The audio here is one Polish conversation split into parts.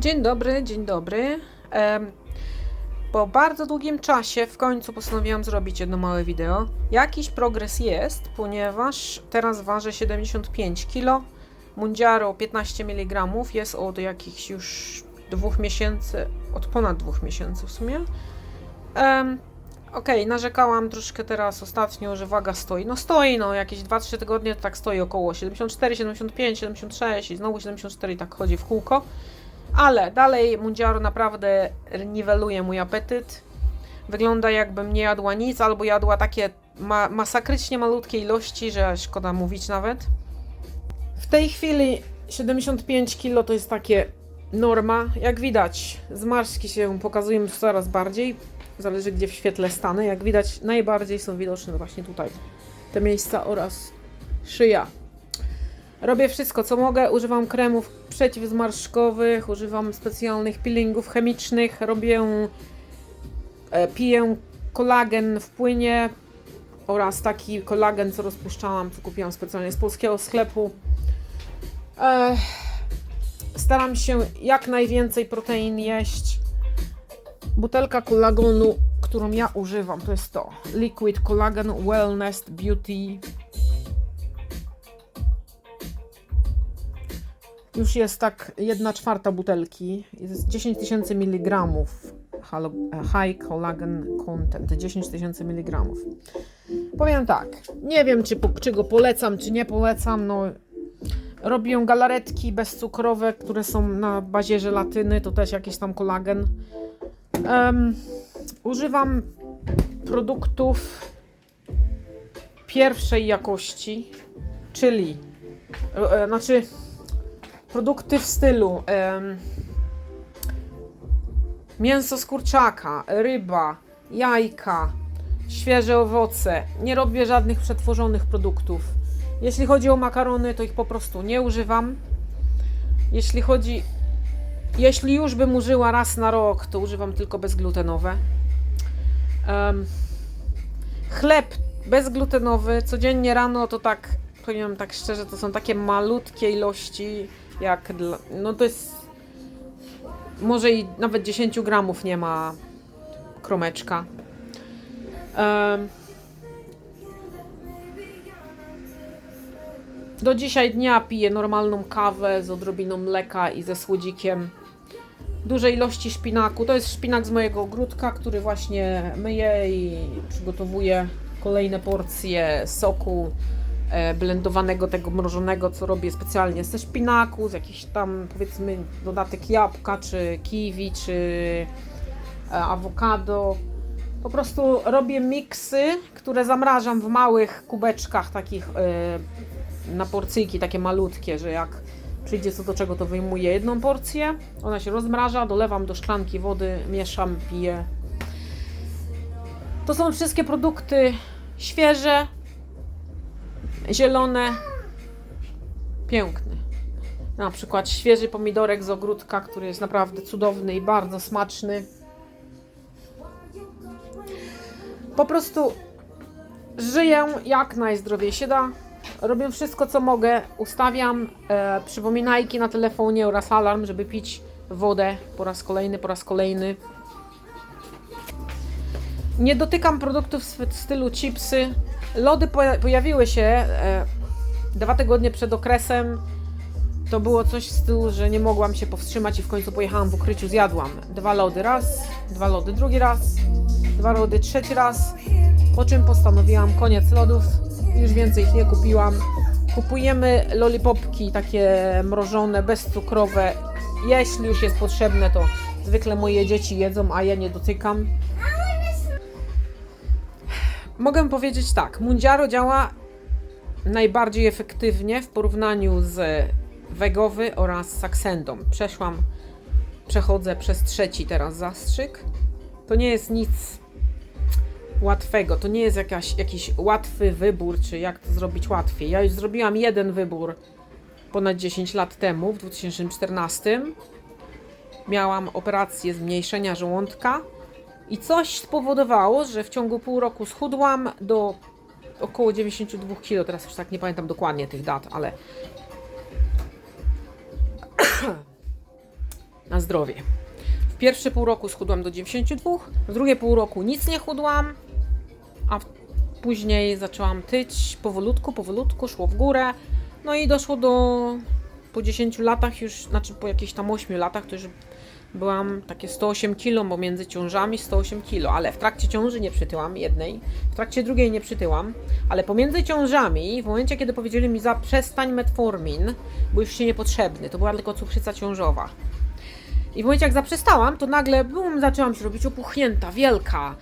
Dzień dobry, dzień dobry. Po bardzo długim czasie w końcu postanowiłam zrobić jedno małe wideo. Jakiś progres jest, ponieważ teraz ważę 75 kg. Mundiaro 15 mg jest od jakichś już dwóch miesięcy, od ponad dwóch miesięcy w sumie. Em, Okej, narzekałam troszkę teraz ostatnio, że waga stoi. No stoi, no jakieś 2-3 tygodnie tak stoi około 74, 75, 76 i znowu 74 i tak chodzi w kółko. Ale dalej Mundiaro naprawdę niweluje mój apetyt. Wygląda jakbym nie jadła nic, albo jadła takie ma masakrycznie malutkie ilości, że szkoda mówić nawet. W tej chwili 75 kg to jest takie norma. Jak widać, zmarszczki się pokazują coraz bardziej. Zależy gdzie w świetle stanę. Jak widać, najbardziej są widoczne właśnie tutaj. Te miejsca oraz szyja. Robię wszystko, co mogę. Używam kremów przeciwzmarszczkowych, używam specjalnych peelingów chemicznych, robię, e, piję kolagen w płynie oraz taki kolagen, co rozpuszczałam, co kupiłam specjalnie z polskiego sklepu. E, staram się jak najwięcej protein jeść. Butelka kolagenu, którą ja używam, to jest to. Liquid Collagen Wellness Beauty Już jest tak jedna czwarta butelki. Jest 10 tysięcy miligramów high collagen content. 10 tysięcy miligramów. Powiem tak, nie wiem czy, czy go polecam, czy nie polecam. No, robię galaretki bezcukrowe, które są na bazie żelatyny, to też jakiś tam kolagen. Em, używam produktów pierwszej jakości, czyli e, znaczy produkty w stylu mięso z kurczaka, ryba, jajka, świeże owoce. Nie robię żadnych przetworzonych produktów. Jeśli chodzi o makarony, to ich po prostu nie używam. Jeśli chodzi. Jeśli już bym użyła raz na rok, to używam tylko bezglutenowe. Em, chleb bezglutenowy codziennie rano to tak, powiem tak szczerze, to są takie malutkie ilości, jak dla, no to jest może i nawet 10 gramów nie ma kromeczka. Em, do dzisiaj dnia piję normalną kawę z odrobiną mleka i ze słodzikiem. Duże ilości szpinaku. To jest szpinak z mojego ogródka, który właśnie myję i przygotowuję kolejne porcje soku blendowanego, tego mrożonego, co robię specjalnie ze szpinaku, z jakiś tam powiedzmy dodatek jabłka, czy kiwi, czy e, awokado. Po prostu robię miksy, które zamrażam w małych kubeczkach takich e, na porcyjki, takie malutkie, że jak przyjdzie co do czego, to wyjmuję jedną porcję, ona się rozmraża, dolewam do szklanki wody, mieszam, piję. To są wszystkie produkty świeże, zielone, piękne. Na przykład świeży pomidorek z ogródka, który jest naprawdę cudowny i bardzo smaczny. Po prostu żyję jak najzdrowiej się da. Robię wszystko, co mogę. Ustawiam e, przypominajki na telefonie oraz alarm, żeby pić wodę po raz kolejny, po raz kolejny. Nie dotykam produktów w stylu chipsy. Lody poja- pojawiły się e, dwa tygodnie przed okresem. To było coś w stylu, że nie mogłam się powstrzymać i w końcu pojechałam w ukryciu, zjadłam dwa lody raz, dwa lody drugi raz, dwa lody trzeci raz. Po czym postanowiłam koniec lodów, już więcej ich nie kupiłam. Kupujemy lollipopki takie mrożone, bezcukrowe. Jeśli już jest potrzebne, to zwykle moje dzieci jedzą, a ja nie dotykam. Mogę powiedzieć tak, Mundiaro działa najbardziej efektywnie w porównaniu z Wegowy oraz Saxendą. Przeszłam, przechodzę przez trzeci teraz zastrzyk. To nie jest nic łatwego, to nie jest jakaś, jakiś łatwy wybór, czy jak to zrobić łatwiej. Ja już zrobiłam jeden wybór ponad 10 lat temu, w 2014. Miałam operację zmniejszenia żołądka i coś spowodowało, że w ciągu pół roku schudłam do około 92 kg. Teraz już tak nie pamiętam dokładnie tych dat, ale na zdrowie. W pierwsze pół roku schudłam do 92, w drugie pół roku nic nie chudłam, a później zaczęłam tyć powolutku, powolutku, szło w górę. No i doszło do po 10 latach już, znaczy po jakichś tam 8 latach to już byłam takie 108 kg, bo między ciążami 108 kg, ale w trakcie ciąży nie przytyłam jednej, w trakcie drugiej nie przytyłam, ale pomiędzy ciążami, w momencie kiedy powiedzieli mi zaprzestań metformin, bo już się niepotrzebny, to była tylko cukrzyca ciążowa. I w momencie jak zaprzestałam, to nagle bum, zaczęłam się robić opuchnięta, wielka.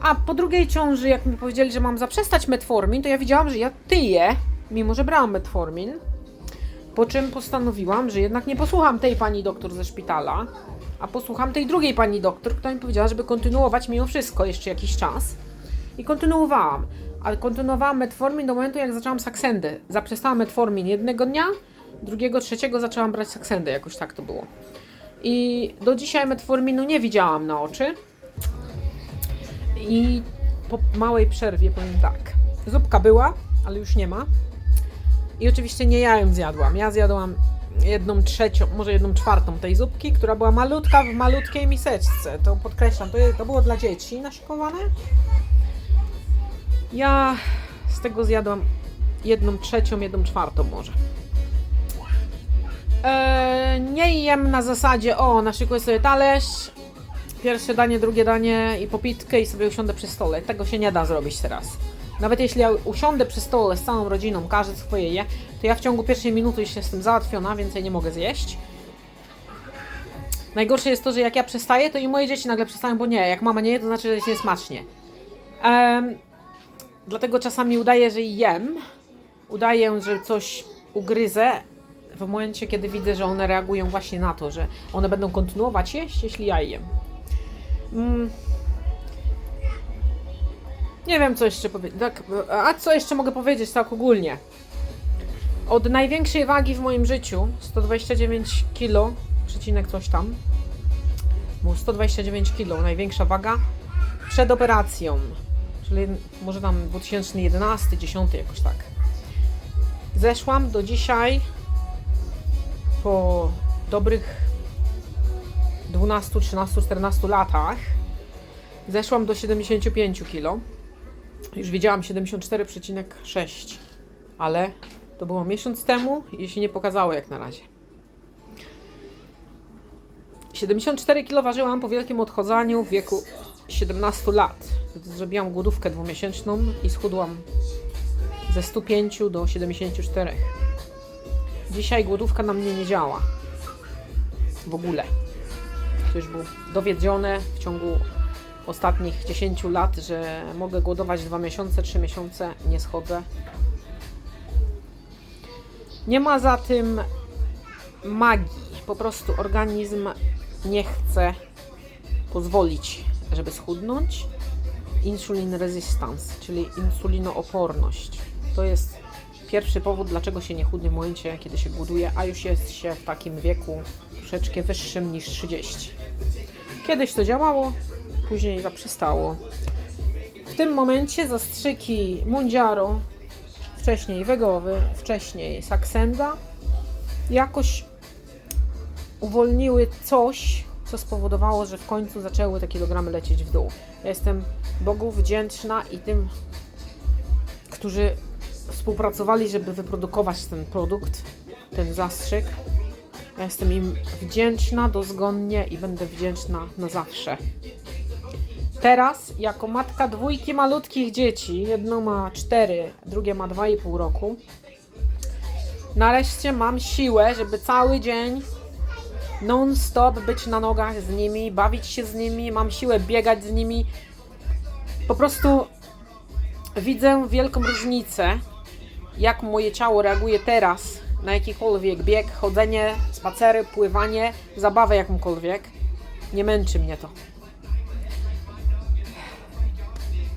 A po drugiej ciąży, jak mi powiedzieli, że mam zaprzestać metformin, to ja widziałam, że ja tyję, mimo że brałam metformin. Po czym postanowiłam, że jednak nie posłucham tej pani doktor ze szpitala, a posłucham tej drugiej pani doktor, która mi powiedziała, żeby kontynuować mimo wszystko jeszcze jakiś czas. I kontynuowałam. Ale kontynuowałam metformin do momentu, jak zaczęłam saksendę. Zaprzestałam metformin jednego dnia, drugiego, trzeciego zaczęłam brać saksendę, jakoś tak to było. I do dzisiaj metforminu nie widziałam na oczy. I po małej przerwie powiem tak. Zupka była, ale już nie ma. I oczywiście nie ja ją zjadłam. Ja zjadłam jedną trzecią, może jedną czwartą tej zupki, która była malutka w malutkiej miseczce. To podkreślam, to, to było dla dzieci naszykowane. Ja z tego zjadłam jedną trzecią, jedną czwartą może. Eee, nie jem na zasadzie, o, naszykuję sobie talerz, pierwsze danie, drugie danie i popitkę i sobie usiądę przy stole. Tego się nie da zrobić teraz. Nawet jeśli ja usiądę przy stole z całą rodziną, każdy swoje je, to ja w ciągu pierwszej minuty już jestem załatwiona, więcej nie mogę zjeść. Najgorsze jest to, że jak ja przestaję, to i moje dzieci nagle przestają, bo nie, jak mama nie je, to znaczy, że jest niesmacznie. Em, dlatego czasami udaję, że jem, udaję, że coś ugryzę w momencie, kiedy widzę, że one reagują właśnie na to, że one będą kontynuować jeść, jeśli ja jem. Mm. Nie wiem, co jeszcze powiedzieć. Tak, a co jeszcze mogę powiedzieć tak ogólnie? Od największej wagi w moim życiu, 129 kg, przecinek coś tam, było 129 kg, największa waga, przed operacją, czyli może tam 2011, 10 jakoś tak. Zeszłam do dzisiaj po dobrych 12, 13, 14 latach zeszłam do 75 kg. Już widziałam 74,6, ale to było miesiąc temu i się nie pokazało jak na razie. 74 kg ważyłam po wielkim odchodzeniu w wieku 17 lat. Zrobiłam głodówkę dwumiesięczną i schudłam ze 105 do 74. Dzisiaj głodówka na mnie nie działa. W ogóle. To już było dowiedzione w ciągu ostatnich 10 lat, że mogę głodować 2 miesiące, 3 miesiące, nie schodzę. Nie ma za tym magii. Po prostu organizm nie chce pozwolić, żeby schudnąć. Insulin resistance, czyli insulinooporność. To jest pierwszy powód, dlaczego się nie chudnie w momencie, kiedy się głoduje, a już jest się w takim wieku troszeczkę wyższym niż 30. Kiedyś to działało, później zaprzestało. W tym momencie zastrzyki Mundiaro, wcześniej Wegowy, wcześniej Saxenda, jakoś uwolniły coś, co spowodowało, że w końcu zaczęły te kilogramy lecieć w dół. Ja jestem Bogu wdzięczna i tym, którzy współpracowali, żeby wyprodukować ten produkt, ten zastrzyk. Ja jestem im wdzięczna dozgonnie i będę wdzięczna na zawsze. Teraz, jako matka dwójki malutkich dzieci, jedno ma 4, drugie ma 2,5 roku, nareszcie mam siłę, żeby cały dzień non-stop być na nogach z nimi, bawić się z nimi, mam siłę biegać z nimi. Po prostu widzę wielką różnicę, jak moje ciało reaguje teraz na jakikolwiek bieg, chodzenie, spacery, pływanie, zabawę jakąkolwiek. Nie męczy mnie to.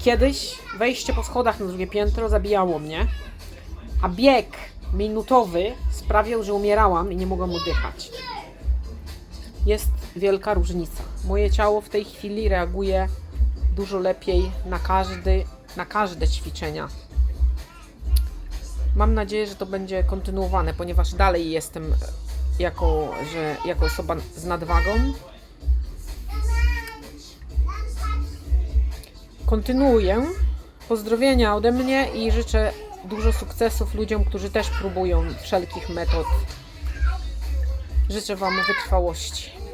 Kiedyś wejście po schodach na drugie piętro zabijało mnie, a bieg minutowy sprawiał, że umierałam i nie mogłam oddychać. Jest wielka różnica. Moje ciało w tej chwili reaguje dużo lepiej na każdy, na każde ćwiczenia. Mam nadzieję, że to będzie kontynuowane, ponieważ dalej jestem jako, że, jako osoba z nadwagą. Kontynuuję. Pozdrowienia ode mnie i życzę dużo sukcesów ludziom, którzy też próbują wszelkich metod. Życzę Wam wytrwałości.